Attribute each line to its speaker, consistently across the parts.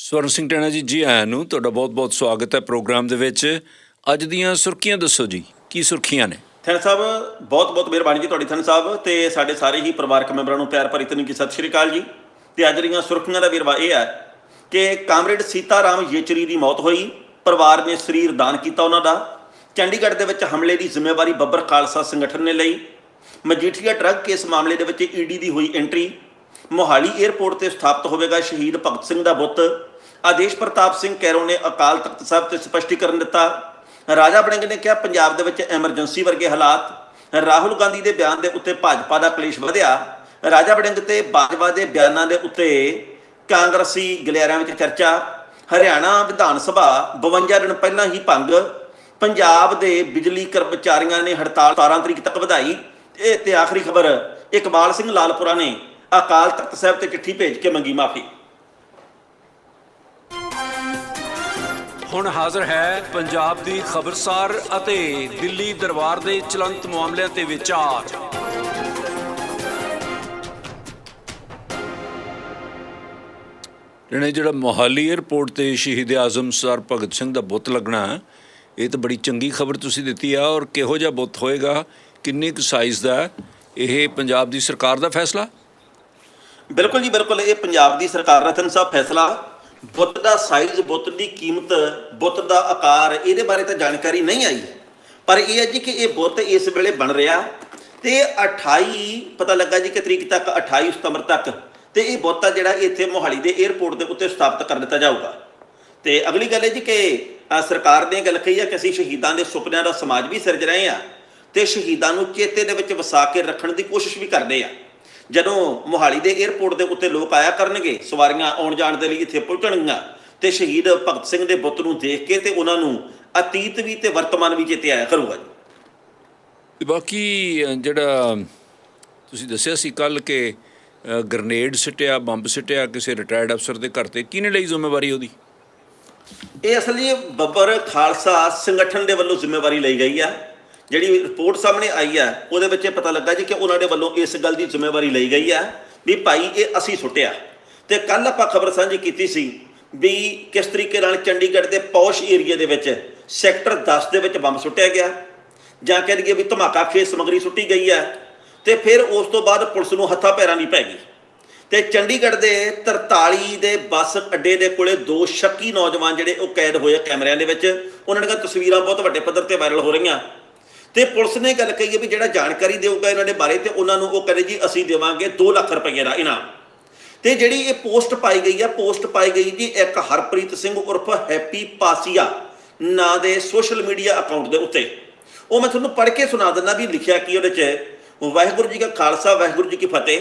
Speaker 1: ਸਵਰਨ ਸਿੰਘ ਟੈਣਾ ਜੀ ਜੀ ਆਇਆਂ ਨੂੰ ਤੁਹਾਡਾ ਬਹੁਤ-ਬਹੁਤ ਸਵਾਗਤ ਹੈ ਪ੍ਰੋਗਰਾਮ ਦੇ ਵਿੱਚ। ਅੱਜ ਦੀਆਂ ਸੁਰਖੀਆਂ ਦੱਸੋ ਜੀ, ਕੀ ਸੁਰਖੀਆਂ ਨੇ?
Speaker 2: ਥੈਨ ਸਾਹਿਬ, ਬਹੁਤ ਬਹੁਤ ਮਿਹਰਬਾਨੀ ਜੀ ਤੁਹਾਡੀ ਥੈਨ ਸਾਹਿਬ ਤੇ ਸਾਡੇ ਸਾਰੇ ਹੀ ਪਰਿਵਾਰਕ ਮੈਂਬਰਾਂ ਨੂੰ ਪਿਆਰ ਭਰੀ ਤਨੂ ਸਤਿ ਸ਼੍ਰੀ ਅਕਾਲ ਜੀ। ਤੇ ਅੱਜ ਦੀਆਂ ਸੁਰਖੀਆਂ ਦਾ ਵਿਰਵਾ ਇਹ ਹੈ ਕਿ ਕਾਮਰੇਡ ਸੀਤਾਰਾਮ ਯੇਚਰੀ ਦੀ ਮੌਤ ਹੋਈ, ਪਰਿਵਾਰ ਨੇ ਸਰੀਰ ਦਾਨ ਕੀਤਾ ਉਹਨਾਂ ਦਾ। ਚੰਡੀਗੜ੍ਹ ਦੇ ਵਿੱਚ ਹਮਲੇ ਦੀ ਜ਼ਿੰਮੇਵਾਰੀ ਬੱਬਰ ਖਾਲਸਾ ਸੰਗਠਨ ਨੇ ਲਈ। ਮਜੀਠੀਆ ਡਰੱਗ ਕੇਸ ਮਾਮਲੇ ਦੇ ਵਿੱਚ ਈਡੀ ਦੀ ਹੋਈ ਐਂਟਰੀ। ਮੋਹਾਲੀ 에ਅਰਪੋਰਟ ਤੇ ਸਥਾਪਿਤ ਹੋਵੇਗਾ ਸ਼ਹੀਦ ਭਗਤ ਸਿੰਘ ਦਾ ਬੁੱਤ। ਆਦੇਸ਼ ਪ੍ਰਤਾਪ ਸਿੰਘ ਕੈਰੋਂ ਨੇ ਅਕਾਲ ਤਖਤ ਸਾਹਿਬ ਤੇ ਸਪਸ਼ਟੀਕਰਨ ਦਿੱਤਾ। ਰਾਜਾ ਵੜਿੰਗ ਨੇ ਕਿਹਾ, ਪੰਜਾਬ ਦੇ ਵਿੱਚ ਐਮਰਜੈਂਸੀ ਵਰਗੇ ਹਾਲਾਤ, ਰਾਹੁਲ ਗਾਂਧੀ ਦੇ ਬਿਆਨ ਦੇ ਉੱਤੇ ਭਾਜਪਾ ਦਾ ਕਲੇਸ਼ ਵਧਿਆ। ਰਾਜਾ ਵੜਿੰਗ ਤੇ ਬਾਜਵਾ ਦੇ ਬਿਆਨਾਂ ਦੇ ਉੱਤੇ ਕਾਂਗਰਸੀ ਗਲਿਆਰਿਆਂ ਵਿੱਚ ਚਰਚਾ। ਹਰਿਆਣਾ ਵਿਧਾਨ ਸਭਾ 52 ਦਿਨ ਪਹਿਲਾਂ ਹੀ ਭੰਗ। ਪੰਜਾਬ ਦੇ ਬਿਜਲੀ ਕਰਮਚਾਰੀਆਂ ਨੇ ਹੜਤਾਲ 17 ਤਰੀਕ ਤੱਕ ਵਧਾਈ। ਇਹ ਤੇ ਆਖਰੀ ਖਬਰ, ਇਕਬਾਲ ਸਿੰਘ ਲਾਲਪੁਰਾ ਨੇ ਅਕਾਲ ਤਖਤ ਸਾਹਿਬ ਤੇ ਚਿੱਠੀ ਭੇਜ ਕੇ ਮੰਗੀ ਮਾਫੀ।
Speaker 1: ਹੁਣ ਹਾਜ਼ਰ ਹੈ ਪੰਜਾਬ ਦੀ ਖਬਰਸਾਰ ਅਤੇ ਦਿੱਲੀ ਦਰਬਾਰ ਦੇ ਚਲੰਤ ਮਾਮਲਿਆਂ ਤੇ ਵਿਚਾਰ। ਜਿਹੜੇ ਜਿਹੜਾ ਮੋਹਾਲੀ 에ਅਰਪੋਰਟ ਤੇ ਸ਼ਹੀਦ ਆਜ਼ਮ ਸਰ ਭਗਤ ਸਿੰਘ ਦਾ ਬੁੱਤ ਲੱਗਣਾ ਇਹ ਤਾਂ ਬੜੀ ਚੰਗੀ ਖਬਰ ਤੁਸੀਂ ਦਿੱਤੀ ਆ ਔਰ ਕਿਹੋ ਜਿਹਾ ਬੁੱਤ ਹੋਏਗਾ ਕਿੰਨੇ ਕੁ ਸਾਈਜ਼ ਦਾ? ਇਹ ਪੰਜਾਬ ਦੀ ਸਰਕਾਰ ਦਾ ਫੈਸਲਾ?
Speaker 2: ਬਿਲਕੁਲ ਜੀ ਬਿਲਕੁਲ। ਇਹ ਪੰਜਾਬ ਦੀ ਸਰਕਾਰ ਰਤਨ ਸਾਹਿਬ ਫੈਸਲਾ। ਬੁੱਤ ਦਾ ਸਾਈਜ਼ ਬੁੱਤ ਦੀ ਕੀਮਤ, ਬੁੱਤ ਦਾ ਆਕਾਰ, ਇਹਦੇ ਬਾਰੇ ਤਾਂ ਜਾਣਕਾਰੀ ਨਹੀਂ ਆਈ। ਪਰ ਇਹ ਹੈ ਜੀ ਕਿ ਇਹ ਬੁੱਤ ਇਸ ਵੇਲੇ ਬਣ ਰਿਹਾ ਤੇ 28 ਪਤਾ ਲੱਗਾ ਜੀ ਕਿ ਤਰੀਕ ਤੱਕ 28 ਸਤੰਬਰ ਤੱਕ, ਤੇ ਇਹ ਬੁੱਤ ਆ ਜਿਹੜਾ ਇੱਥੇ ਮੋਹਾਲੀ ਦੇ 에ਅਰਪੋਰਟ ਦੇ ਉੱਤੇ ਸਥਾਪਿਤ ਕਰ ਦਿੱਤਾ ਜਾਊਗਾ। ਤੇ ਅਗਲੀ ਗੱਲ ਹੈ ਜੀ ਕਿ ਸਰਕਾਰ ਨੇ ਗੱਲ ਕਹੀ ਹੈ ਕਿ ਅਸੀਂ ਸ਼ਹੀਦਾਂ ਦੇ ਸੁਪਨਿਆਂ ਦਾ ਸਮਾਜ ਵੀ ਸਿਰਜ ਰਹੇ ਆ ਤੇ ਸ਼ਹੀਦਾਂ ਨੂੰ ਚੇਤੇ ਦੇ ਵਿੱਚ ਵਸਾ ਕੇ ਰੱਖਣ ਦੀ ਕੋਸ਼ਿਸ਼ ਵੀ ਕਰਦੇ ਆ। ਜਦੋਂ ਮੋਹਾਲੀ ਦੇ 에ਅਰਪੋਰਟ ਦੇ ਉੱਤੇ ਲੋਕ ਆਇਆ ਕਰਨਗੇ ਸਵਾਰੀਆਂ ਆਉਣ ਜਾਣ ਦੇ ਲਈ ਇੱਥੇ ਪਹੁੰਚਣਗੀਆਂ ਤੇ ਸ਼ਹੀਦ ਭਗਤ ਸਿੰਘ ਦੇ ਬੁੱਤ ਨੂੰ ਦੇਖ ਕੇ ਤੇ ਉਹਨਾਂ ਨੂੰ ਅਤੀਤ ਵੀ ਤੇ ਵਰਤਮਾਨ ਵੀ ਚੇਤੇ ਆਇਆ ਕਰੂਗਾ ਜੀ।
Speaker 1: ਬਾਕੀ ਜਿਹੜਾ ਤੁਸੀਂ ਦੱਸਿਆ ਸੀ ਕੱਲ ਕਿ ਗ੍ਰਨੇਡ ਸਿੱਟਿਆ ਬੰਬ ਸਿੱਟਿਆ ਕਿਸੇ ਰਿਟਾਇਰਡ ਅਫਸਰ ਦੇ ਘਰ ਤੇ ਕਿਹਨੇ ਲਈ ਜ਼ਿੰਮੇਵਾਰੀ ਉਹਦੀ?
Speaker 2: ਇਹ ਅਸਲ ਬੱਬਰ ਖਾਲਸਾ ਸੰਗਠਨ ਦੇ ਵੱਲੋਂ ਜ਼ਿੰਮੇਵਾਰੀ ਲਈ ਗਈ ਆ। ਜਿਹੜੀ ਰਿਪੋਰਟ ਸਾਹਮਣੇ ਆਈ ਹੈ, ਉਹਦੇ ਵਿੱਚ ਇਹ ਪਤਾ ਲੱਗਾ ਜੀ ਕਿ ਉਹਨਾਂ ਦੇ ਵੱਲੋਂ ਇਸ ਗੱਲ ਦੀ ਜ਼ਿੰਮੇਵਾਰੀ ਲਈ ਗਈ ਹੈ ਵੀ ਭਾਈ ਇਹ ਅਸੀਂ ਸੁੱਟਿਆ। ਤੇ ਕੱਲ ਆਪਾਂ ਖਬਰ ਸਾਂਝੀ ਕੀਤੀ ਸੀ ਵੀ ਕਿਸ ਤਰੀਕੇ ਨਾਲ ਚੰਡੀਗੜ੍ਹ ਦੇ ਪੌਸ਼ ਏਰੀਆ ਦੇ ਵਿੱਚ ਸੈਕਟਰ 10 ਦੇ ਵਿੱਚ ਬੰਬ ਸੁੱਟਿਆ ਗਿਆ। ਜਾਂ ਕਹਿ ਦਈਏ ਵੀ ਧਮਾਕਾ ਖੇਸ ਸਮਗਰੀ ਸੁੱਟੀ ਗਈ ਹੈ ਤੇ ਫਿਰ ਉਸ ਤੋਂ ਬਾਅਦ ਪੁਲਿਸ ਨੂੰ ਹੱਥਾਂ ਪੈਰਾਂ ਦੀ ਪੈ ਗਈ। ਤੇ ਚੰਡੀਗੜ੍ਹ ਦੇ 43 ਦੇ ਬੱਸ ਅੱਡੇ ਦੇ ਕੋਲੇ ਦੋ ਸ਼ੱਕੀ ਨੌਜਵਾਨ ਜਿਹੜੇ ਉਹ ਕੈਦ ਹੋਏ ਕੈਮਰਿਆਂ ਦੇ ਵਿੱਚ। ਉਹਨਾਂ ਦੀਆਂ ਤਸਵੀਰਾਂ ਬਹੁਤ ਵੱਡੇ ਪੱਧਰ ਤੇ ਵਾਇਰਲ ਹੋ ਰਹੀਆਂ। ਤੇ ਪੁਲਿਸ ਨੇ ਗੱਲ ਕਹੀ ਹੈ ਵੀ ਜਿਹੜਾ ਜਾਣਕਾਰੀ ਦੇਊਗਾ ਇਹਨਾਂ ਦੇ ਬਾਰੇ ਤੇ ਉਹਨਾਂ ਨੂੰ ਉਹ ਕਹਿੰਦੇ ਜੀ, ਅਸੀਂ ਦੇਵਾਂਗੇ 2 ਲੱਖ ਰੁਪਏ ਦਾ ਇਨਾਮ। ਤੇ ਜਿਹੜੀ ਇਹ ਪੋਸਟ ਪਾਈ ਗਈ ਆ, ਪੋਸਟ ਪਾਈ ਗਈ ਜੀ ਇੱਕ ਹਰਪ੍ਰੀਤ ਸਿੰਘ ਉਰਫ ਹੈਪੀ ਪਾਸੀਆ ਨਾਂ ਦੇ ਸੋਸ਼ਲ ਮੀਡੀਆ ਅਕਾਊਂਟ ਦੇ ਉੱਤੇ। ਉਹ ਮੈਂ ਤੁਹਾਨੂੰ ਪੜ੍ਹ ਕੇ ਸੁਣਾ ਦਿੰਦਾ ਵੀ ਲਿਖਿਆ ਕੀ ਉਹਦੇ 'ਚ ਵਾਹਿਗੁਰੂ ਜੀ ਕਾ ਖਾਲਸਾ, ਵਾਹਿਗੁਰੂ ਜੀ ਕੀ ਫਤਿਹ।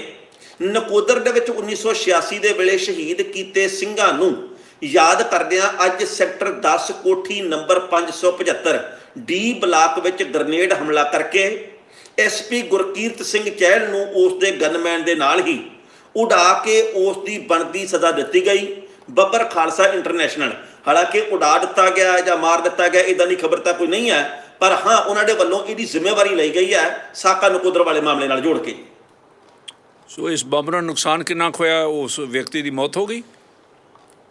Speaker 2: ਨਕੋਦਰ ਦੇ ਵਿੱਚ 1986 ਦੇ ਵੇਲੇ ਸ਼ਹੀਦ ਕੀਤੇ ਸਿੰਘਾਂ ਨੂੰ ਯਾਦ ਕਰਦਿਆਂ ਅੱਜ ਸੈਕਟਰ 10 ਕੋਠੀ ਨੰਬਰ 575 ਡੀ ਬਲਾਕ ਵਿੱਚ ਗ੍ਰਨੇਡ ਹਮਲਾ ਕਰਕੇ ਐਸਪੀ ਗੁਰਕੀਰਤ ਸਿੰਘ ਚਹਿਲ ਨੂੰ ਉਸ ਦੇ ਗਨਮੈਨ ਦੇ ਨਾਲ ਹੀ ਉਡਾ ਕੇ ਉਸ ਦੀ ਬਣਦੀ ਸਜ਼ਾ ਦਿੱਤੀ ਗਈ। ਬੱਬਰ ਖਾਲਸਾ ਇੰਟਰਨੈਸ਼ਨਲ। ਹਾਲਾਂਕਿ ਉਡਾ ਦਿੱਤਾ ਗਿਆ ਜਾਂ ਮਾਰ ਦਿੱਤਾ ਗਿਆ ਇਦਾਂ ਦੀ ਖਬਰ ਤਾਂ ਕੋਈ ਨਹੀਂ ਹੈ ਪਰ ਹਾਂ ਉਹਨਾਂ ਦੇ ਵੱਲੋਂ ਇਹਦੀ ਜ਼ਿੰਮੇਵਾਰੀ ਲਈ ਗਈ ਹੈ ਸਾਕਾ ਨਕੋਦਰ ਵਾਲੇ ਮਾਮਲੇ ਨਾਲ ਜੋੜ ਕੇ।
Speaker 1: ਸੋ ਇਸ ਬੰਬ ਨਾਲ ਨੁਕਸਾਨ ਕਿੰਨਾ ਹੋਇਆ? ਉਸ ਵਿਅਕਤੀ ਦੀ ਮੌਤ ਹੋ ਗਈ?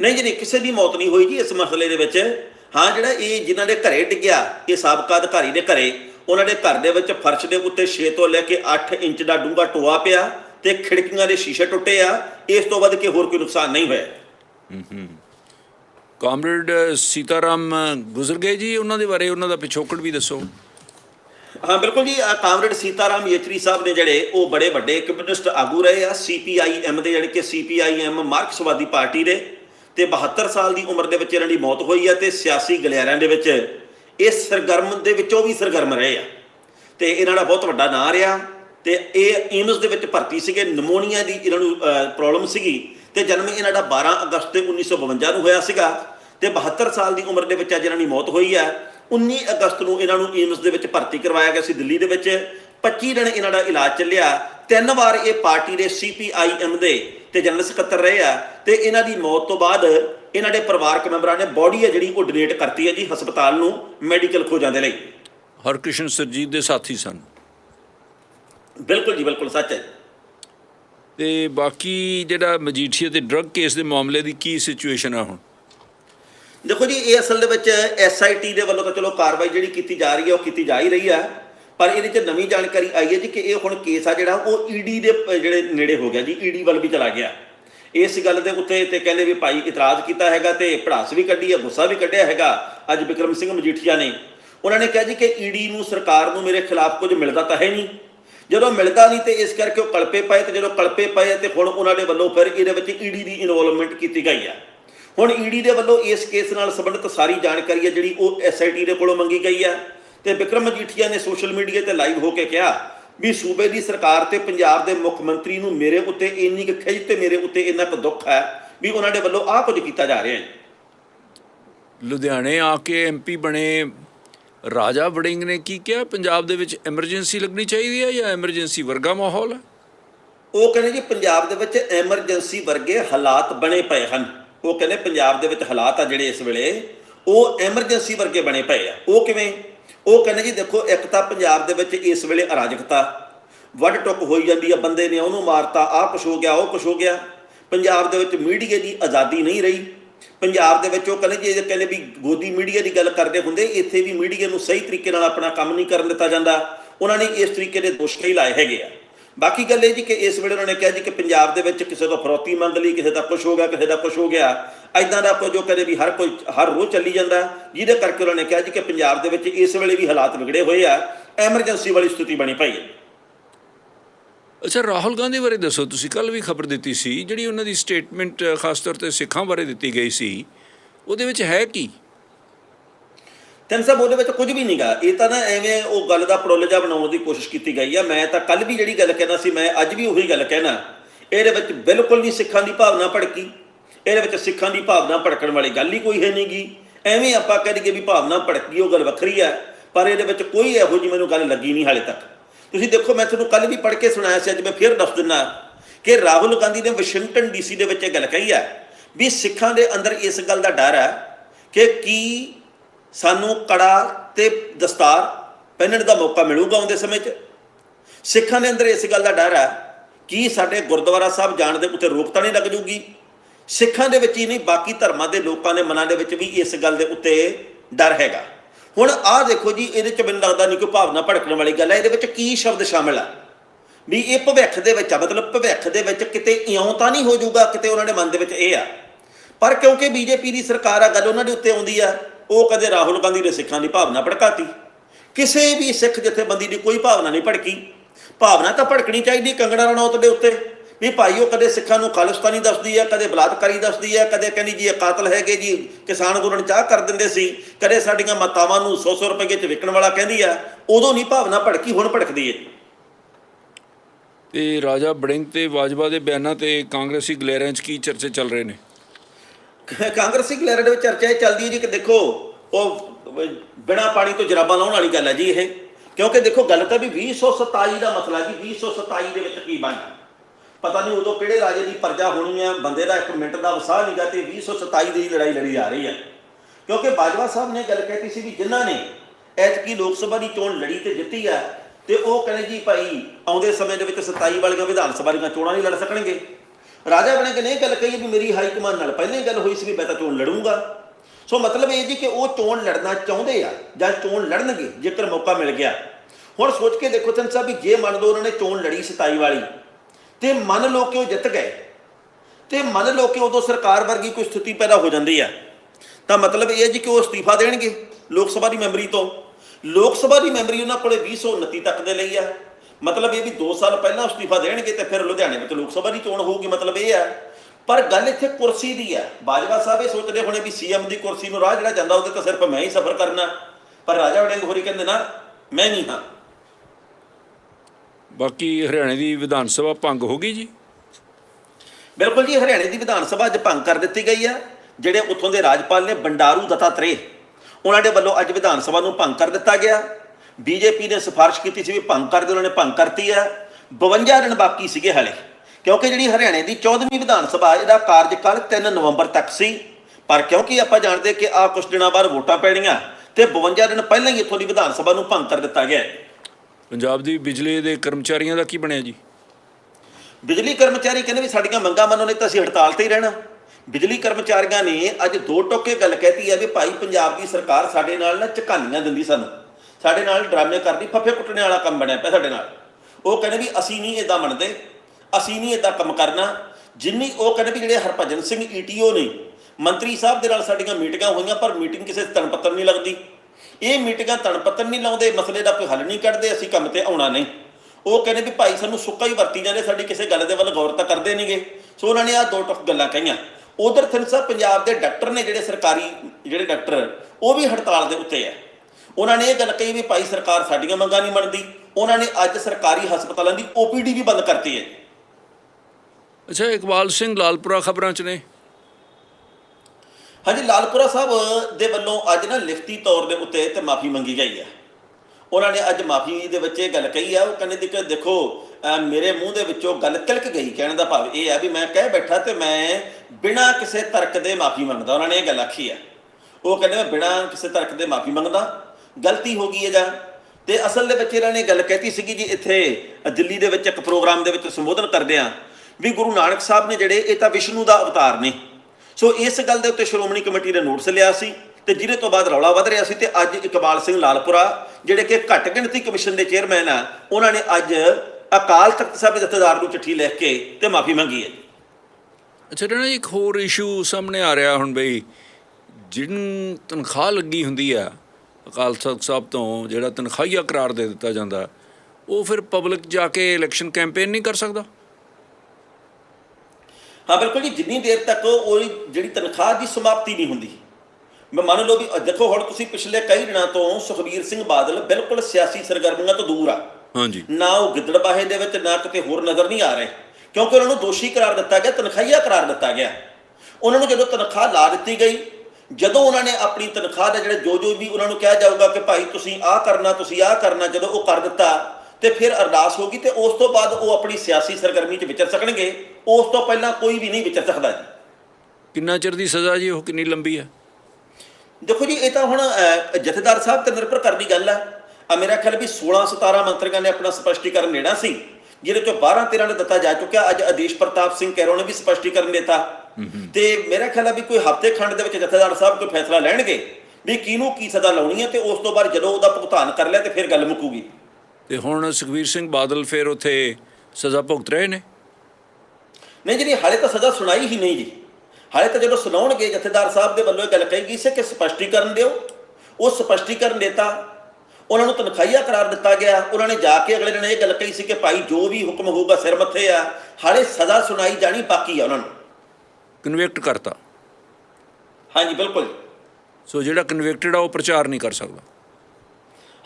Speaker 2: ਨਹੀਂ ਜੀ ਨਹੀਂ ਕਿਸੇ ਦੀ ਮੌਤ ਨਹੀਂ ਹੋਈ ਜੀ ਇਸ ਮਸਲੇ ਦੇ ਵਿੱਚ। ਹਾਂ ਜਿਹੜਾ ਇਹ ਜਿਨ੍ਹਾਂ ਦੇ ਘਰੇ ਡਿੱਗਿਆ ਇਹ ਸਾਬਕਾ ਅਧਿਕਾਰੀ ਦੇ ਘਰੇ ਉਹਨਾਂ ਦੇ ਘਰ ਦੇ ਵਿੱਚ ਫਰਸ਼ ਦੇ ਉੱਤੇ 6 ਤੋਂ ਲੈ ਕੇ 8 ਇੰਚ ਦਾ ਡੂੰਘਾ ਟੋਆ ਪਿਆ ਤੇ ਖਿੜਕੀਆਂ ਦੇ ਸ਼ੀਸ਼ੇ ਟੁੱਟੇ ਆ। ਇਸ ਤੋਂ ਵੱਧ ਕੇ ਹੋਰ ਕੋਈ ਨੁਕਸਾਨ ਨਹੀਂ ਹੋਇਆ।
Speaker 1: ਕਾਮਰੇਡ ਸੀਤਾਰਾਮ ਗੁਜ਼ਰ ਗਏ ਜੀ ਉਹਨਾਂ ਦੇ ਬਾਰੇ? ਉਹਨਾਂ ਦਾ ਪਿਛੋਕੜ ਵੀ ਦੱਸੋ।
Speaker 2: ਹਾਂ ਬਿਲਕੁਲ ਜੀ ਕਾਮਰੇਡ ਸੀਤਾਰਾਮ ਯੇਚਰੀ ਸਾਹਿਬ ਨੇ ਜਿਹੜੇ ਉਹ ਬੜੇ ਵੱਡੇ ਕਮਿਊਨਿਸਟ ਆਗੂ ਰਹੇ ਆ। ਸੀਪੀਆਈਐਮ ਦੇ ਜਿਹੜੇ ਕਿ ਸੀਪੀਆਈਐਮ ਮਾਰਕਸਵਾਦੀ ਪਾਰਟੀ ਦੇ। ਤੇ 72 ਸਾਲ ਦੀ ਉਮਰ ਦੇ ਵਿੱਚ ਇਹਨਾਂ ਦੀ ਮੌਤ ਹੋਈ ਹੈ ਤੇ ਸਿਆਸੀ ਗਲਿਆਰਿਆਂ ਦੇ ਵਿੱਚ ਇਸ ਸਰਗਰਮ ਦੇ ਵਿੱਚੋਂ ਵੀ ਸਰਗਰਮ ਰਹੇ ਆ। ਤੇ ਇਹਨਾਂ ਦਾ ਬਹੁਤ ਵੱਡਾ ਨਾਂ ਰਿਹਾ ਤੇ ਇਹ ਏਮਸ ਦੇ ਵਿੱਚ ਭਰਤੀ ਸੀਗੇ, ਨਮੋਨੀਆ ਦੀ ਇਹਨਾਂ ਨੂੰ ਪ੍ਰੋਬਲਮ ਸੀਗੀ ਤੇ ਜਨਮ ਇਹਨਾਂ ਦਾ 12 ਅਗਸਤ ਤੇ 1952 ਨੂੰ ਹੋਇਆ ਸੀਗਾ ਤੇ 72 ਸਾਲ ਦੀ ਉਮਰ ਦੇ ਵਿੱਚ ਅੱਜ ਇਹਨਾਂ ਦੀ ਮੌਤ ਹੋਈ ਹੈ 19 ਅਗਸਤ ਨੂੰ ਇਹਨਾਂ ਨੂੰ ਏਮਸ ਦੇ ਵਿੱਚ ਭਰਤੀ ਕਰਵਾਇਆ ਗਿਆ ਸੀ ਦਿੱਲੀ ਦੇ ਵਿੱਚ। 25 ਦਿਨ ਇਹਨਾਂ ਦਾ ਇਲਾਜ ਚੱਲਿਆ ਤਿੰਨ ਵਾਰ ਇਹ ਪਾਰਟੀ ਦੇ ਸੀਪੀਆਈਐਮ ਦੇ ਤੇ ਜਨਰਲ ਸਕੱਤਰ ਰਹੇ ਆ ਤੇ ਇਹਨਾਂ ਦੀ ਮੌਤ ਤੋਂ ਬਾਅਦ ਇਹਨਾਂ ਦੇ ਪਰਿਵਾਰਕ ਮੈਂਬਰਾਂ ਨੇ ਬੋਡੀ ਹੈ ਜਿਹੜੀ ਉਹ ਡੋਨੇਟ ਕਰਤੀ ਹੈ ਜੀ ਹਸਪਤਾਲ ਨੂੰ ਮੈਡੀਕਲ ਖੋਜਾਂ ਦੇ ਲਈ।
Speaker 1: ਹਰਕ੍ਰਿਸ਼ਨ ਸਰਜੀਤ ਦੇ ਸਾਥੀ ਸਨ।
Speaker 2: ਬਿਲਕੁਲ ਜੀ ਬਿਲਕੁਲ ਸੱਚ ਹੈ।
Speaker 1: ਤੇ ਬਾਕੀ ਜਿਹੜਾ ਮਜੀਠੀਆ ਤੇ ਡਰੱਗ ਕੇਸ ਦੇ ਮਾਮਲੇ ਦੀ ਕੀ ਸਿਚੁਏਸ਼ਨ ਆ ਹੁਣ?
Speaker 2: ਦੇਖੋ ਜੀ ਇਹ ਅਸਲ ਦੇ ਵਿੱਚ ਐਸਆਈਟੀ ਦੇ ਵੱਲੋਂ ਤਾਂ ਚਲੋ ਕਾਰਵਾਈ ਜਿਹੜੀ ਕੀਤੀ ਜਾ ਰਹੀ ਹੈ ਉਹ ਕੀਤੀ ਜਾ ਹੀ ਰਹੀ ਹੈ। ਪਰ ਇਹਦੇ 'ਚ ਨਵੀਂ ਜਾਣਕਾਰੀ ਆਈ ਹੈ ਜੀ ਕਿ ਇਹ ਹੁਣ ਕੇਸ ਆ ਜਿਹੜਾ, ਉਹ ਈਡੀ ਦੇ ਪ- ਜਿਹੜੇ ਨੇੜੇ ਹੋ ਗਿਆ ਜੀ ਈਡੀ ਵੱਲ ਵੀ ਚਲਾ ਗਿਆ। ਇਸ ਗੱਲ ਦੇ ਉੱਤੇ ਤੇ ਕਹਿੰਦੇ ਵੀ ਭਾਈ ਇਤਰਾਜ਼ ਕੀਤਾ ਹੈਗਾ ਤੇ ਭੜਾਸ ਵੀ ਕੱਢੀ ਹੈ, ਗੁੱਸਾ ਵੀ ਕੱਢਿਆ ਹੈਗਾ। ਅੱਜ ਵਿਕਰਮ ਸਿੰਘ ਮਜੀਠੀਆ ਨੇ, ਉਹਨਾਂ ਨੇ ਕਿਹਾ ਜੀ ਕਿ ਈਡੀ ਨੂੰ ਸਰਕਾਰ ਨੂੰ ਮੇਰੇ ਖਿਲਾਫ ਕੁਝ ਮਿਲਦਾ ਤਾਂ ਹੈ ਨਹੀਂ। ਜਦੋਂ ਮਿਲਦਾ ਨਹੀਂ ਤੇ ਇਸ ਕਰਕੇ ਉਹ ਕਲਪੇ ਪਏ ਤੇ ਜਦੋਂ ਕਲਪੇ ਪਏ ਤੇ ਹੁਣ ਉਹਨਾਂ ਦੇ ਵੱਲੋਂ ਫਿਰ ਇਹਦੇ ਵਿੱਚ ਈਡੀ ਦੀ ਇਨਵੋਲਵਮੈਂਟ ਕੀਤੀ ਗਈ ਹੈ। ਹੁਣ ਈਡੀ ਦੇ ਵੱਲੋਂ ਇਸ ਕੇਸ ਨਾਲ ਸੰਬੰਧਿਤ ਸਾਰੀ ਜਾਣਕਾਰੀ ਹੈ ਜਿਹੜੀ ਉਹ ਐਸਆਈਟੀ ਦੇ ਕੋਲੋਂ ਮੰਗੀ ਗਈ ਹੈ। ਤੇ ਵਿਕਰਮ ਮਜੀਠੀਆ ਨੇ ਸੋਸ਼ਲ ਮੀਡੀਆ ਤੇ ਲਾਈਵ ਹੋ ਕੇ ਕਿਹਾ ਵੀ ਸੂਬੇ ਦੀ ਸਰਕਾਰ ਤੇ ਪੰਜਾਬ ਦੇ ਮੁੱਖ ਮੰਤਰੀ ਨੂੰ ਮੇਰੇ ਉੱਤੇ ਇੰਨੀ ਕੁ ਖਿੱਚ ਤੇ ਮੇਰੇ ਉੱਤੇ ਇੰਨਾ ਕੁ ਦੁੱਖ ਹੈ ਵੀ ਉਹਨਾਂ ਦੇ ਵੱਲੋਂ ਆਹ ਕੁਝ ਕੀਤਾ ਜਾ ਰਿਹਾ ਹੈ।
Speaker 1: ਲੁਧਿਆਣੇ ਆ ਕੇ ਐਮਪੀ ਬਣੇ ਰਾਜਾ ਵੜਿੰਗ ਨੇ ਕੀ ਕਿਹਾ? ਪੰਜਾਬ ਦੇ ਵਿੱਚ ਐਮਰਜੈਂਸੀ ਲੱਗਣੀ ਚਾਹੀਦੀ ਹੈ ਜਾਂ ਐਮਰਜੈਂਸੀ ਵਰਗਾ ਮਾਹੌਲ ਹੈ?
Speaker 2: ਉਹ ਕਹਿੰਦੇ ਜੀ ਪੰਜਾਬ ਦੇ ਵਿੱਚ ਐਮਰਜੈਂਸੀ ਵਰਗੇ ਹਾਲਾਤ ਬਣੇ ਪਏ ਹਨ। ਉਹ ਕਹਿੰਦੇ ਪੰਜਾਬ ਦੇ ਵਿੱਚ ਹਾਲਾਤ ਆ ਜਿਹੜੇ ਇਸ ਵੇਲੇ ਉਹ ਐਮਰਜੈਂਸੀ ਵਰਗੇ ਬਣੇ ਪਏ ਆ। ਉਹ ਕਿਵੇਂ? ਉਹ ਕਹਿੰਦੇ ਜੀ ਦੇਖੋ, ਇੱਕ ਤਾਂ ਪੰਜਾਬ ਦੇ ਵਿੱਚ ਇਸ ਵੇਲੇ ਅਰਾਜਕਤਾ ਵੱਡ ਟੁੱਕ ਹੋਈ ਜਾਂਦੀ ਆ, ਬੰਦੇ ਨੇ ਉਹਨੂੰ ਮਾਰਤਾ, ਆਹ ਕੁਛ ਹੋ ਗਿਆ, ਉਹ ਕੁਛ ਹੋ ਗਿਆ। ਪੰਜਾਬ ਦੇ ਵਿੱਚ ਮੀਡੀਆ ਦੀ ਆਜ਼ਾਦੀ ਨਹੀਂ ਰਹੀ। ਪੰਜਾਬ ਦੇ ਵਿੱਚ ਉਹ ਕਹਿੰਦੇ ਜੀ ਕਹਿੰਦੇ ਵੀ ਗੋਦੀ ਮੀਡੀਆ ਦੀ ਗੱਲ ਕਰਦੇ ਹੁੰਦੇ, ਇੱਥੇ ਵੀ ਮੀਡੀਆ ਨੂੰ ਸਹੀ ਤਰੀਕੇ ਨਾਲ ਆਪਣਾ ਕੰਮ ਨਹੀਂ ਕਰਨ ਦਿੱਤਾ ਜਾਂਦਾ। ਉਹਨਾਂ ਨੇ ਇਸ ਤਰੀਕੇ ਦੇ ਦੋਸ਼ ਕਈ ਲਾਏ ਹੈਗੇ ਆ। ਬਾਕੀ ਗੱਲ ਇਹ ਜੀ ਕਿ ਇਸ ਵੇਲੇ ਉਹਨਾਂ ਨੇ ਕਿਹਾ ਜੀ ਕਿ ਪੰਜਾਬ ਦੇ ਵਿੱਚ ਕਿਸੇ ਤੋਂ ਫਰੋਤੀ ਮੰਗ ਲਈ, ਕਿਸੇ ਦਾ ਕੁਝ ਹੋ ਗਿਆ, ਕਿਸੇ ਦਾ ਕੁਝ ਹੋ ਗਿਆ। ਐਦਾਂ ਦਾ ਕੁਝ ਉਹ ਕਦੇ ਵੀ ਹਰ ਕੋਈ ਹਰ ਰੋਜ਼ ਚੱਲੀ ਜਾਂਦਾ ਜਿਹਦੇ ਕਰਕੇ ਉਹਨਾਂ ਨੇ ਕਿਹਾ ਜੀ ਕਿ ਪੰਜਾਬ ਦੇ ਵਿੱਚ ਇਸ ਵੇਲੇ ਵੀ ਹਾਲਾਤ ਵਿਗੜੇ ਹੋਏ ਆ ਐਮਰਜੈਂਸੀ ਵਾਲੀ ਸਥਿਤੀ ਬਣੀ ਪਈ ਹੈ।
Speaker 1: ਅੱਛਾ ਰਾਹੁਲ ਗਾਂਧੀ ਬਾਰੇ ਦੱਸੋ ਤੁਸੀਂ ਕੱਲ ਵੀ ਖਬਰ ਦਿੱਤੀ ਸੀ ਜਿਹੜੀ ਉਹਨਾਂ ਦੀ ਸਟੇਟਮੈਂਟ ਖਾਸ ਤੌਰ ਤੇ ਸਿੱਖਾਂ ਬਾਰੇ ਦਿੱਤੀ ਗਈ ਸੀ ਉਹਦੇ ਵਿੱਚ ਹੈ ਕੀ?
Speaker 2: ਤੈਨੂੰ ਸਾਹਿਬ ਉਹਦੇ ਵਿੱਚ ਕੁਝ ਵੀ ਨਹੀਂਗਾ ਇਹ ਤਾਂ ਨਾ ਐਵੇਂ ਉਹ ਗੱਲ ਦਾ ਪ੍ਰੋਲਜਾ ਬਣਾਉਣ ਦੀ ਕੋਸ਼ਿਸ਼ ਕੀਤੀ ਗਈ ਆ। ਮੈਂ ਤਾਂ ਕੱਲ ਵੀ ਜਿਹੜੀ ਗੱਲ ਕਹਿਣਾ ਸੀ ਮੈਂ ਅੱਜ ਵੀ ਉਹੀ ਗੱਲ ਕਹਿਣਾ। ਇਹਦੇ ਵਿੱਚ ਬਿਲਕੁਲ ਨਹੀਂ ਸਿੱਖਾਂ ਦੀ ਭਾਵਨਾ ਭੜਕੀ। ਇਹਦੇ ਵਿੱਚ ਸਿੱਖਾਂ ਦੀ ਭਾਵਨਾ ਭੜਕਣ ਵਾਲੀ ਗੱਲ ਹੀ ਕੋਈ ਹੈ ਨਹੀਂਗੀ। ਐਵੇਂ ਆਪਾਂ ਕਹਿ ਦਈਏ ਵੀ ਭਾਵਨਾ ਭੜਕੀ ਉਹ ਗੱਲ ਵੱਖਰੀ ਹੈ ਪਰ ਇਹਦੇ ਵਿੱਚ ਕੋਈ ਇਹੋ ਜਿਹੀ ਮੈਨੂੰ ਗੱਲ ਲੱਗੀ ਨਹੀਂ ਹਾਲੇ ਤੱਕ। ਤੁਸੀਂ ਦੇਖੋ, ਮੈਂ ਤੁਹਾਨੂੰ ਕੱਲ ਵੀ ਪੜ੍ਹ ਕੇ ਸੁਣਾਇਆ ਸੀ, ਅੱਜ ਮੈਂ ਫਿਰ ਦੱਸ ਦਿੰਨਾ ਕਿ ਰਾਹੁਲ ਗਾਂਧੀ ਨੇ ਵਾਸ਼ਿੰਗਟਨ ਡੀਸੀ ਦੇ ਵਿੱਚ ਇਹ ਗੱਲ ਕਹੀ ਹੈ ਵੀ ਸਿੱਖਾਂ ਦੇ ਅੰਦਰ ਇਸ ਗੱਲ ਦਾ ਡਰ ਹੈ ਕਿ ਕੀ ਸਾਨੂੰ ਕੜਾ ਤੇ ਦਸਤਾਰ ਪਹਿਨਣ ਦਾ ਮੌਕਾ ਮਿਲੂਗਾ ਆਉਂਦੇ ਸਮੇਂ 'ਚ? ਸਿੱਖਾਂ ਦੇ ਅੰਦਰ ਇਸ ਗੱਲ ਦਾ ਡਰ ਹੈ ਕਿ ਸਾਡੇ ਗੁਰਦੁਆਰਾ ਸਾਹਿਬ ਜਾਣ ਦੇ ਉੱਤੇ ਰੋਕ ਤਾਂ ਨਹੀਂ ਲੱਗ ਜੂਗੀ? ਸਿੱਖਾਂ ਦੇ ਵਿੱਚ ਹੀ ਨਹੀਂ, ਬਾਕੀ ਧਰਮਾਂ ਦੇ ਲੋਕਾਂ ਦੇ ਮਨਾਂ ਦੇ ਵਿੱਚ ਵੀ ਇਸ ਗੱਲ ਦੇ ਉੱਤੇ ਡਰ ਹੈਗਾ। ਹੁਣ ਆਹ ਦੇਖੋ ਜੀ, ਇਹਦੇ 'ਚ ਮੈਨੂੰ ਲੱਗਦਾ ਨਹੀਂ ਕੋਈ ਭਾਵਨਾ ਭੜਕਣ ਵਾਲੀ ਗੱਲ ਹੈ, ਇਹਦੇ ਵਿੱਚ ਕੀ ਸ਼ਬਦ ਸ਼ਾਮਿਲ ਆ? ਵੀ ਇਹ ਭਵਿੱਖ ਦੇ ਵਿੱਚ ਆ, ਮਤਲਬ ਭਵਿੱਖ ਦੇ ਵਿੱਚ ਕਿਤੇ ਇਉਂ ਤਾਂ ਨਹੀਂ ਹੋ ਜਾਊਗਾ, ਕਿਤੇ ਉਹਨਾਂ ਦੇ ਮਨ ਦੇ ਵਿੱਚ ਇਹ ਆ। ਪਰ ਕਿਉਂਕਿ ਬੀਜੇਪੀ ਦੀ ਸਰਕਾਰ ਆ, ਗੱਲ ਉਹਨਾਂ ਦੇ ਉੱਤੇ ਆਉਂਦੀ ਆ, ਉਹ ਕਦੇ ਰਾਹੁਲ ਗਾਂਧੀ ਨੇ ਸਿੱਖਾਂ ਦੀ ਭਾਵਨਾ ਭੜਕਾਤੀ। ਕਿਸੇ ਵੀ ਸਿੱਖ ਜਥੇਬੰਦੀ ਦੀ ਕੋਈ ਭਾਵਨਾ ਨਹੀਂ ਭੜਕੀ। ਭਾਵਨਾ ਤਾਂ ਭੜਕਣੀ ਚਾਹੀਦੀ, ਕੰਗਣਾ ਰਣੌਤ ਦੇ ਉੱਤੇ। ਵੀ ਭਾਈ ਉਹ ਕਦੇ ਸਿੱਖਾਂ ਨੂੰ ਖਾਲਿਸਤਾਨੀ ਦੱਸਦੀ ਹੈ ਕਦੇ ਬਲਾਤਕਾਰੀ ਦੱਸਦੀ ਹੈ ਕਦੇ ਕਹਿੰਦੀ ਜੀ ਇਹ ਕਾਤਲ ਹੈਗੇ ਜੀ ਕਿਸਾਨ ਅੰਦੋਲਨ ਚਾਹ ਕਰ ਦਿੰਦੇ ਸੀ ਕਦੇ ਸਾਡੀਆਂ ਮਾਤਾਵਾਂ ਨੂੰ 100-100 ਰੁਪਏ 'ਚ ਵਿਕਣ ਵਾਲਾ ਕਹਿੰਦੀ ਆ ਉਦੋਂ ਨਹੀਂ ਭਾਵਨਾ ਭੜਕੀ ਹੁਣ ਭੜਕਦੀ ਹੈ
Speaker 1: ਤੇ ਰਾਜਾ ਵੜਿੰਗ ਤੇ ਬਾਜਵਾ ਦੇ ਬਿਆਨਾਂ ਤੇ ਕਾਂਗਰਸੀ ਗਲੇਰਾਂ 'ਚ ਕੀ ਚਰਚੇ ਚੱਲ ਰਹੇ ਨੇ?
Speaker 2: ਕਾਂਗਰਸੀ ਕਲੈਰਟ ਦੇ ਵਿੱਚ ਚਰਚਾ ਇਹ ਚੱਲਦੀ ਹੈ ਜੀ ਕਿ ਦੇਖੋ ਉਹ ਬਿਨਾ ਪਾਣੀ ਤੋਂ ਜਰਾਬਾਂ ਲਾਉਣ ਵਾਲੀ ਗੱਲ ਹੈ ਜੀ ਇਹ। ਕਿਉਂਕਿ ਦੇਖੋ ਗੱਲ ਤਾਂ ਵੀ 2027 ਦਾ ਮਸਲਾ ਜੀ 2027 ਦੇ ਵਿੱਚ ਕੀ ਬਣਨਾ। ਪਤਾ ਨਹੀਂ ਉਦੋਂ ਕਿਹੜੇ ਰਾਜੇ ਦੀ ਪਰਜਾ ਹੋਣੀ ਹੈ ਬੰਦੇ ਦਾ ਇੱਕ ਮਿੰਟ ਦਾ ਵਸਾਹ ਨਹੀਂਗਾ ਤੇ 2027 ਦੀ ਲੜਾਈ ਲੜੀ ਜਾ ਰਹੀ ਹੈ ਕਿਉਂਕਿ ਬਾਜਵਾ ਸਾਹਿਬ ਨੇ ਗੱਲ ਕਹਿਤੀ ਸੀ ਵੀ ਜਿਨ੍ਹਾਂ ਨੇ ਐਤਕੀ ਲੋਕ ਸਭਾ ਦੀ ਚੋਣ ਲੜੀ ਤੇ ਜਿੱਤੀ ਹੈ ਤੇ ਉਹ ਕਹਿੰਦੇ ਜੀ ਭਾਈ ਆਉਂਦੇ ਸਮੇਂ ਦੇ ਵਿੱਚ 27 ਵਾਲੀਆਂ ਵਿਧਾਨ ਸਭਾ ਦੀਆਂ ਚੋਣਾਂ ਨਹੀਂ ਲੜ ਸਕਣਗੇ। ਰਾਜਾ ਬਣੇ ਕਿ ਨਹੀਂ ਗੱਲ ਕਹੀ ਵੀ ਮੇਰੀ ਹਾਈ ਕਮਾਂਡ ਨਾਲ ਪਹਿਲਾਂ ਹੀ ਗੱਲ ਹੋਈ ਸੀ ਵੀ ਮੈਂ ਤਾਂ ਚੋਣ ਲੜੂੰਗਾ। ਸੋ ਮਤਲਬ ਇਹ ਜੀ ਕਿ ਉਹ ਚੋਣ ਲੜਨਾ ਚਾਹੁੰਦੇ ਆ ਜਾਂ ਚੋਣ ਲੜਨਗੇ, ਜੇਕਰ ਮੌਕਾ ਮਿਲ ਗਿਆ। ਹੁਣ ਸੋਚ ਕੇ ਦੇਖੋ ਤਨ ਸਾਹਿਬ ਵੀ ਜੇ ਮੰਨ ਲਓ ਉਹਨਾਂ ਨੇ ਚੋਣ ਲੜੀ 27 ਵਾਲੀ ਤੇ ਮੰਨ ਲਓ ਕਿ ਉਹ ਜਿੱਤ ਗਏ, ਤੇ ਮੰਨ ਲਓ ਕਿ ਉਦੋਂ ਸਰਕਾਰ ਵਰਗੀ ਕੋਈ ਸਥਿਤੀ ਪੈਦਾ ਹੋ ਜਾਂਦੀ ਆ ਤਾਂ ਮਤਲਬ ਇਹ ਹੈ ਜੀ ਕਿ ਉਹ ਅਸਤੀਫਾ ਦੇਣਗੇ ਲੋਕ ਸਭਾ ਦੀ ਮੈਂਬਰੀ ਤੋਂ। ਲੋਕ ਸਭਾ ਦੀ ਮੈਂਬਰੀ ਉਹਨਾਂ ਕੋਲੇ 2029 ਤੱਕ ਦੇ ਲਈ ਆ। ਮਤਲਬ ਇਹ ਵੀ 2 ਸਾਲ ਪਹਿਲਾਂ ਅਸਤੀਫਾ ਦੇਣਗੇ ਤੇ ਫਿਰ ਲੁਧਿਆਣੇ ਵਿੱਚ ਲੋਕ ਸਭਾ ਦੀ ਚੋਣ ਹੋਊਗੀ, ਮਤਲਬ ਇਹ ਆ। ਪਰ ਗੱਲ ਇੱਥੇ ਕੁਰਸੀ ਦੀ ਆ। ਬਾਜਵਾ ਸਾਹਿਬ ਇਹ ਸੋਚਦੇ ਹੋਣੇ ਵੀ ਸੀਐਮ ਦੀ ਕੁਰਸੀ ਨੂੰ ਰਾਹ ਜਿਹੜਾ ਜਾਂਦਾ ਉਹਦੇ ਤਾਂ ਸਿਰਫ ਮੈਂ ਹੀ ਸਫ਼ਰ ਕਰਨਾ। ਪਰ ਰਾਜਾ ਵੜਿੰਗ ਹੋਰੀ ਕਹਿੰਦੇ ਨਾ, ਮੈਂ ਨਹੀਂ ਹਾਂ।
Speaker 1: ਬਾਕੀ ਹਰਿਆਣੇ ਦੀ ਵਿਧਾਨ ਸਭਾ ਭੰਗ ਹੋ ਗਈ ਜੀ।
Speaker 2: ਬਿਲਕੁਲ ਜੀ, ਹਰਿਆਣੇ ਦੀ ਵਿਧਾਨ ਸਭਾ ਅੱਜ ਭੰਗ ਕਰ ਦਿੱਤੀ ਗਈ ਹੈ ਜਿਹੜੇ ਉੱਥੋਂ ਦੇ ਰਾਜਪਾਲ ਨੇ ਬੰਡਾਰੂ ਦੱਤਾਤਰੇ ਉਹਨਾਂ ਦੇ ਵੱਲੋਂ ਅੱਜ ਵਿਧਾਨ ਸਭਾ ਨੂੰ ਭੰਗ ਕਰ ਦਿੱਤਾ ਗਿਆ। ਬੀਜੇਪੀ ਨੇ ਸਿਫਾਰਿਸ਼ ਕੀਤੀ ਸੀ ਵੀ ਭੰਗ ਕਰ ਦੇ ਉਹਨਾਂ ਨੇ ਭੰਗ ਕਰਤੀ ਹੈ 52 ਦਿਨ ਬਾਕੀ ਸੀਗੇ ਹਲੇ, ਕਿਉਂਕਿ ਜਿਹੜੀ ਹਰਿਆਣੇ ਦੀ 14ਵੀਂ ਵਿਧਾਨ ਸਭਾ, ਇਹਦਾ ਕਾਰਜਕਾਲ 3 ਨਵੰਬਰ ਤੱਕ ਸੀ। ਪਰ ਕਿਉਂਕਿ ਆਪਾਂ ਜਾਣਦੇ ਕਿ ਆ ਕੁਝ ਦਿਨਾਂ ਬਾਅਦ ਵੋਟਾਂ ਪੈਣੀਆਂ, ਤੇ 52 ਦਿਨ ਪਹਿਲਾਂ ਹੀ ਇੱਥੋਂ ਦੀ ਵਿਧਾਨ ਸਭਾ ਨੂੰ ਭੰਗ ਕਰ ਦਿੱਤਾ ਗਿਆ। ਹੈ
Speaker 1: ਪੰਜਾਬ ਦੀ ਬਿਜਲੀ ਦੇ ਕਰਮਚਾਰੀਆਂ ਦਾ ਕੀ ਬਣਿਆ ਜੀ?
Speaker 2: ਬਿਜਲੀ ਕਰਮਚਾਰੀ ਕਹਿੰਦੇ ਵੀ ਸਾਡੀਆਂ ਮੰਗਾਂ ਮੰਨੋ ਨਹੀਂ ਤਾਂ ਅਸੀਂ ਹੜਤਾਲ ਤੇ ਹੀ ਰਹਿਣਾ। ਬਿਜਲੀ ਕਰਮਚਾਰੀਆਂ ਨੇ ਅੱਜ ਦੋ ਟੋਕੇ ਗੱਲ ਕਹਿਤੀ ਹੈ ਵੀ ਭਾਈ ਪੰਜਾਬ ਦੀ ਸਰਕਾਰ ਸਾਡੇ ਨਾਲ ਨਾ ਝਕਾਨੀਆਂ ਦਿੰਦੀ ਸਾਨੂੰ। ਸਾਡੇ ਨਾਲ ਡਰਾਮੇ ਕਰਦੀ, ਫੱਫੇ ਕੁੱਟਣੇ ਵਾਲਾ ਕੰਮ ਬਣਿਆ ਪਿਆ ਸਾਡੇ ਨਾਲ। ਉਹ ਕਹਿੰਦੇ ਵੀ ਅਸੀਂ ਨਹੀਂ ਇਦਾਂ ਮੰਨਦੇ, ਅਸੀਂ ਨਹੀਂ ਇਦਾਂ ਕੰਮ ਕਰਨਾ। ਜਿੰਨੀ ਉਹ ਕਹਿੰਦੇ ਵੀ ਜਿਹੜੇ ਹਰਭਜਨ ਸਿੰਘ ਈਟੀਓ ਨੇ, ਮੰਤਰੀ ਸਾਹਿਬ ਦੇ ਨਾਲ ਸਾਡੀਆਂ ਮੀਟਿੰਗਾਂ ਹੋਈਆਂ ਪਰ ਮੀਟਿੰਗ ਕਿਸੇ ਤਣਪੱਤਰ ਨਹੀਂ ਲੱਗਦੀ। ਇਹ ਮੀਟਿੰਗਾਂ ਤਣਪੱਤਰ ਨਹੀਂ ਲਾਉਂਦੇ, ਮਸਲੇ ਦਾ ਕੋਈ ਹੱਲ ਨਹੀਂ ਕੱਢਦੇ, ਅਸੀਂ ਕੰਮ ਤੇ ਆਉਣਾ ਨਹੀਂ। ਉਹ ਕਹਿੰਦੇ ਵੀ ਭਾਈ ਸਾਨੂੰ ਸੁੱਕਾ ਹੀ ਵਰਤੀ ਜਾਂਦੇ, ਸਾਡੀ ਕਿਸੇ ਗੱਲ ਦੇ ਵੱਲ ਗੌਰ ਤਾਂ ਕਰਦੇ ਨਹੀਂਗੇ। ਸੋ ਉਹਨਾਂ ਨੇ ਆ ਦੋ ਟੁਕ ਗੱਲਾਂ ਕਹੀਆਂ। ਉਧਰ ਥਿੰਸਾ ਪੰਜਾਬ ਦੇ ਡਾਕਟਰ ਨੇ ਜਿਹੜੇ ਸਰਕਾਰੀ, ਜਿਹੜੇ ਡਾਕਟਰ, ਉਹ ਵੀ ਹੜਤਾਲ ਦੇ ਉੱਤੇ ਆ ਉਹਨਾਂ ਨੇ ਇਹ ਗੱਲ ਕਹੀ ਵੀ ਭਾਈ ਸਰਕਾਰ ਸਾਡੀਆਂ ਮੰਗਾਂ ਨਹੀਂ ਮੰਨਦੀ। ਉਹਨਾਂ ਨੇ ਅੱਜ ਸਰਕਾਰੀ ਹਸਪਤਾਲਾਂ ਦੀ ਓਪੀਡੀ ਵੀ ਬੰਦ ਕਰਤੀ ਹੈ।
Speaker 1: ਅੱਛਾ, ਇਕਬਾਲ ਸਿੰਘ ਲਾਲਪੁਰਾ ਖਬਰਾਂ 'ਚ ਨੇ।
Speaker 2: ਹਾਂਜੀ, ਲਾਲਪੁਰਾ ਸਾਹਿਬ ਦੇ ਵੱਲੋਂ ਅੱਜ ਨਾ ਲਿਖਤੀ ਤੌਰ ਦੇ ਉੱਤੇ ਤੇ ਮਾਫੀ ਮੰਗੀ ਗਈ ਹੈ। ਉਹਨਾਂ ਨੇ ਅੱਜ ਮਾਫੀ ਦੇ ਵਿੱਚ ਇਹ ਗੱਲ ਕਹੀ ਆ ਉਹ ਕਹਿੰਦੇ ਦੀ ਕਿ ਦੇਖੋ ਮੇਰੇ ਮੂੰਹ ਦੇ ਵਿੱਚੋਂ ਗੱਲ ਤਿਲਕ ਗਈ, ਕਹਿਣ ਦਾ ਭਾਵ ਇਹ ਆ ਵੀ ਮੈਂ ਕਹਿ ਬੈਠਾ ਤੇ ਮੈਂ ਬਿਨਾਂ ਕਿਸੇ ਤਰਕ ਦੇ ਮਾਫੀ ਮੰਗਦਾ। ਉਹਨਾਂ ਨੇ ਇਹ ਗੱਲ ਆਖੀ ਆ ਉਹ ਕਹਿੰਦੇ, ਮੈਂ ਬਿਨਾਂ ਕਿਸੇ ਤਰਕ ਦੇ ਮਾਫੀ ਮੰਗਦਾ, ਗਲਤੀ ਹੋ ਗਈ ਹੈ ਜਾਂ? ਤੇ ਅਸਲ ਦੇ ਵਿੱਚ ਇਹਨਾਂ ਨੇ ਗੱਲ ਕਹਿਤੀ ਸੀਗੀ ਜੀ, ਇੱਥੇ ਦਿੱਲੀ ਦੇ ਵਿੱਚ ਇੱਕ ਪ੍ਰੋਗਰਾਮ ਦੇ ਵਿੱਚ ਸੰਬੋਧਨ ਕਰਦੇ ਆ ਵੀ ਗੁਰੂ ਨਾਨਕ ਸਾਹਿਬ ਨੇ ਜਿਹੜੇ, ਇਹ ਤਾਂ ਵਿਸ਼ਨੂੰ ਦਾ ਅਵਤਾਰ ਨੇ। ਸੋ ਇਸ ਗੱਲ ਦੇ ਉੱਤੇ ਸ਼੍ਰੋਮਣੀ ਕਮੇਟੀ ਨੇ ਨੋਟਿਸ ਲਿਆ ਸੀ ਤੇ ਜਿਹਦੇ ਤੋਂ ਬਾਅਦ ਰੌਲਾ ਵੱਧ ਰਿਹਾ ਸੀ ਤੇ ਅੱਜ ਇਕਬਾਲ ਸਿੰਘ ਲਾਲਪੁਰਾ, ਜਿਹੜੇ ਕਿ ਘੱਟ ਗਿਣਤੀ ਕਮਿਸ਼ਨ ਦੇ ਚੇਅਰਮੈਨ ਆ, ਉਹਨਾਂ ਨੇ ਅੱਜ ਅਕਾਲ ਤਖਤ ਸਾਹਿਬ ਦੇ ਜਥੇਦਾਰ ਨੂੰ ਚਿੱਠੀ ਲਿਖ ਕੇ ਤੇ ਮਾਫੀ ਮੰਗੀ ਹੈ।
Speaker 1: ਅੱਛਾ ਰਣਾ ਇੱਕ ਹੋਰ ਇਸ਼ੂ ਸਾਹਮਣੇ ਆ ਰਿਹਾ ਹੁਣ ਬਈ ਜਿਹਨੂੰ ਤਨਖਾਹ ਲੱਗੀ ਹੁੰਦੀ ਆ ਅਕਾਲ ਤਖਤ ਸਾਹਿਬ ਤੋਂ, ਜਿਹੜਾ ਤਨਖਾਹੀਆ ਕਰਾਰ ਦੇ ਦਿੱਤਾ ਜਾਂਦਾ, ਉਹ ਫਿਰ ਪਬਲਿਕ ਜਾ ਕੇ ਇਲੈਕਸ਼ਨ ਕੈਂਪੇਨ ਨਹੀਂ ਕਰ ਸਕਦਾ?
Speaker 2: ਹਾਂ ਬਿਲਕੁਲ ਜੀ ਜਿੰਨੀ ਦੇਰ ਤੱਕ ਉਹ ਜਿਹੜੀ ਤਨਖਾਹ ਦੀ ਸਮਾਪਤੀ ਨਹੀਂ ਹੁੰਦੀ। ਮੈਂ ਮੰਨ ਲਓ ਵੀ ਦੇਖੋ ਹੁਣ ਤੁਸੀਂ ਪਿਛਲੇ ਕਈ ਦਿਨਾਂ ਤੋਂ ਸੁਖਬੀਰ ਸਿੰਘ ਬਾਦਲ ਬਿਲਕੁਲ ਸਿਆਸੀ ਸਰਗਰਮੀਆਂ ਤੋਂ ਦੂਰ ਆ।
Speaker 1: ਹਾਂਜੀ।
Speaker 2: ਨਾ ਉਹ ਗਿੱਦੜਬਾਹੇ ਦੇ ਵਿੱਚ ਨਾ ਕਿਤੇ ਹੋਰ ਨਜ਼ਰ ਨਹੀਂ ਆ ਰਹੇ। ਕਿਉਂਕਿ ਉਹਨਾਂ ਨੂੰ ਦੋਸ਼ੀ ਕਰਾਰ ਦਿੱਤਾ ਗਿਆ ਤਨਖਾਹੀਆ ਕਰਾਰ ਦਿੱਤਾ ਗਿਆ। ਉਹਨਾਂ ਨੂੰ ਜਦੋਂ ਤਨਖਾਹ ਲਾ ਦਿੱਤੀ ਗਈ ਜਦੋਂ ਉਹਨਾਂ ਨੇ ਆਪਣੀ ਤਨਖਾਹ ਦਾ ਜਿਹੜੇ ਜੋ ਜੋ ਵੀ ਉਹਨਾਂ ਨੂੰ ਕਿਹਾ ਜਾਊਗਾ ਕਿ ਭਾਈ ਤੁਸੀਂ ਆਹ ਕਰਨਾ ਤੁਸੀਂ ਆਹ ਕਰਨਾ ਜਦੋਂ ਉਹ ਕਰ ਦਿੱਤਾ ਤੇ ਫਿਰ ਅਰਦਾਸ ਹੋਗੀ ਤੇ ਉਸ ਤੋਂ ਬਾਅਦ ਉਹ ਆਪਣੀ ਸਿਆਸੀ ਸਰਗਰਮੀ 'ਚ ਵਿਚਰ ਸਕਣਗੇ। ਉਸ ਤੋਂ ਪਹਿਲਾਂ ਕੋਈ ਵੀ ਨਹੀਂ ਵਿਚਰ ਸਕਦਾ ਜੀ।
Speaker 1: ਕਿੰਨਾ ਚਿਰ ਦੀ ਸਜ਼ਾ ਜੀ? ਉਹ ਕਿੰਨੀ ਲੰਬੀ ਹੈ?
Speaker 2: ਦੇਖੋ ਜੀ ਇਹ ਤਾਂ ਹੁਣ ਜਥੇਦਾਰ ਸਾਹਿਬ ਤੇ ਨਿਰਭਰ ਕਰਦੀ ਗੱਲ ਆ। ਆ ਮੇਰਾ ਖਿਆਲ ਵੀ 16 17 ਮੰਤਰੀਆਂ ਨੇ ਆਪਣਾ ਸਪਸ਼ਟੀਕਰਨ ਦੇਣਾ ਸੀ ਜਿਹਦੇ ਚੋਂ 12 13 ਨੇ ਦਿੱਤਾ ਜਾ ਚੁੱਕਿਆ। ਅੱਜ ਆਦੇਸ਼ ਪ੍ਰਤਾਪ ਸਿੰਘ ਕੈਰੋ ਨੇ ਵੀ ਸਪਸ਼ਟੀਕਰਨ ਦਿੱਤਾ। ਤੇ ਮੇਰਾ ਖਿਆਲ ਆ ਵੀ ਕੋਈ ਹਫ਼ਤੇ ਖੰਡ ਦੇ ਵਿੱਚ ਜਥੇਦਾਰ ਸਾਹਿਬ ਕੋਈ ਫੈਸਲਾ ਲੈਣਗੇ ਵੀ ਕਿਹਨੂੰ ਕੀ ਸਜ਼ਾ ਲਾਉਣੀ ਹੈ ਤੇ ਉਸ ਤੋਂ ਬਾਅਦ ਜਦੋਂ ਉਹਦਾ ਭੁਗਤਾਨ ਕਰ ਲਿਆ ਤੇ ਫਿਰ ਗੱਲ ਮੁੱਕੂਗੀ।
Speaker 1: ਤੇ ਹੁਣ ਸੁਖਬੀਰ ਸਿੰਘ ਬਾਦਲ ਫਿਰ ਉੱਥੇ ਸਜ਼ਾ ਭੁਗਤ ਰਹੇ ਨੇ।
Speaker 2: ਨਹੀਂ ਜਿਹੜੀ ਹਾਲੇ ਤਾਂ ਸਜ਼ਾ ਸੁਣਾਈ ਹੀ ਨਹੀਂ ਜੀ। ਹਾਲੇ ਤਾਂ ਜਦੋਂ ਸੁਣਾਉਣਗੇ ਜਥੇਦਾਰ ਸਾਹਿਬ ਦੇ ਵੱਲੋਂ ਇਹ ਗੱਲ ਕਹੀ ਗਈ ਸੀ ਕਿ ਸਪਸ਼ਟੀਕਰਨ ਦਿਓ। ਉਹ ਸਪਸ਼ਟੀਕਰਨ ਦਿੱਤਾ। ਉਹਨਾਂ ਨੂੰ ਤਨਖਾਹੀਆ ਕਰਾਰ ਦਿੱਤਾ ਗਿਆ। ਉਹਨਾਂ ਨੇ ਜਾ ਕੇ ਅਗਲੇ ਦਿਨ ਇਹ ਗੱਲ ਕਹੀ ਸੀ ਕਿ ਭਾਈ ਜੋ ਵੀ ਹੁਕਮ ਹੋਊਗਾ ਸਿਰ ਮੱਥੇ ਆ। ਹਾਲੇ ਸਜ਼ਾ ਸੁਣਾਈ ਜਾਣੀ ਬਾਕੀ ਆ ਉਹਨਾਂ ਨੂੰ।
Speaker 1: ਕਨਵਿਕਟ ਕਰਤਾ।
Speaker 2: ਹਾਂਜੀ ਬਿਲਕੁਲ
Speaker 1: ਸੋ ਜਿਹੜਾ ਕਨਵਿਕਟਡ ਆ ਉਹ ਪ੍ਰਚਾਰ ਨਹੀਂ ਕਰ ਸਕਦਾ।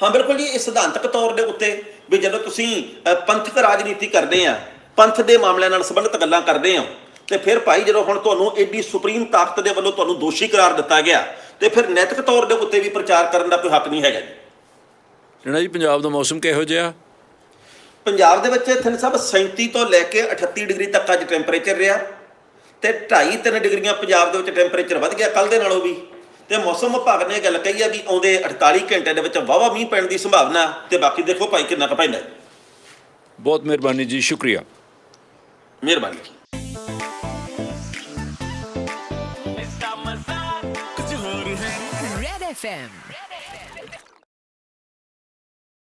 Speaker 2: ਹਾਂ ਬਿਲਕੁਲ ਜੀ ਇਹ ਸਿਧਾਂਤਕ ਤੌਰ ਦੇ ਉੱਤੇ ਵੀ ਜਦੋਂ ਤੁਸੀਂ ਪੰਥਕ ਰਾਜਨੀਤੀ ਕਰਦੇ ਆ ਪੰਥ ਦੇ ਮਾਮਲਿਆਂ ਨਾਲ ਸੰਬੰਧਿਤ ਗੱਲਾਂ ਕਰਦੇ ਆ ਤੇ ਫਿਰ ਭਾਈ ਜਦੋਂ ਹੁਣ ਤੁਹਾਨੂੰ ਏਡੀ ਸੁਪਰੀਮ ਤਾਕਤ ਦੇ ਵੱਲੋਂ ਤੁਹਾਨੂੰ ਦੋਸ਼ੀ ਕਰਾਰ ਦਿੱਤਾ ਗਿਆ ਤੇ ਫਿਰ ਨੈਤਿਕ ਤੌਰ ਦੇ ਉੱਤੇ ਵੀ ਪ੍ਰਚਾਰ ਕਰਨ ਦਾ ਕੋਈ ਹੱਕ ਨਹੀਂ ਹੈਗਾ ਜੀ।
Speaker 1: ਰਣਾ ਜੀ ਪੰਜਾਬ ਦਾ ਮੌਸਮ ਕਿਹੋ ਜਿਹਾ?
Speaker 2: ਪੰਜਾਬ ਦੇ ਵਿੱਚ ਇੱਥੇ ਸਭ 37 ਤੋਂ ਲੈ ਕੇ 38 ਡਿਗਰੀ ਤੱਕ ਅੱਜ ਟੈਂਪਰੇਚਰ ਰਿਹਾ ਤੇ 2.5 3 ਡਿਗਰੀਆਂ ਪੰਜਾਬ ਦੇ ਵਿੱਚ ਟੈਂਪਰੇਚਰ ਵੱਧ ਗਿਆ ਕੱਲ ਦੇ ਨਾਲੋਂ ਵੀ। ਤੇ ਮੌਸਮ ਵਿਭਾਗ ਨੇ ਇਹ ਗੱਲ ਕਹੀ ਆ ਵੀ ਆਉਂਦੇ 48 ਘੰਟੇ ਦੇ ਵਿੱਚ ਵਾਵਾ ਮੀਂਹ ਪੈਣ ਦੀ ਸੰਭਾਵਨਾ ਤੇ ਬਾਕੀ ਦੇਖੋ ਭਾਈ ਕਿੰਨਾ ਕੁ ਪੈਂਦਾ।
Speaker 1: ਬਹੁਤ ਮਿਹਰਬਾਨੀ ਜੀ ਸ਼ੁਕਰੀਆ।
Speaker 2: ਮਿਹਰਬਾਨੀ। ਜੀ
Speaker 3: Red FM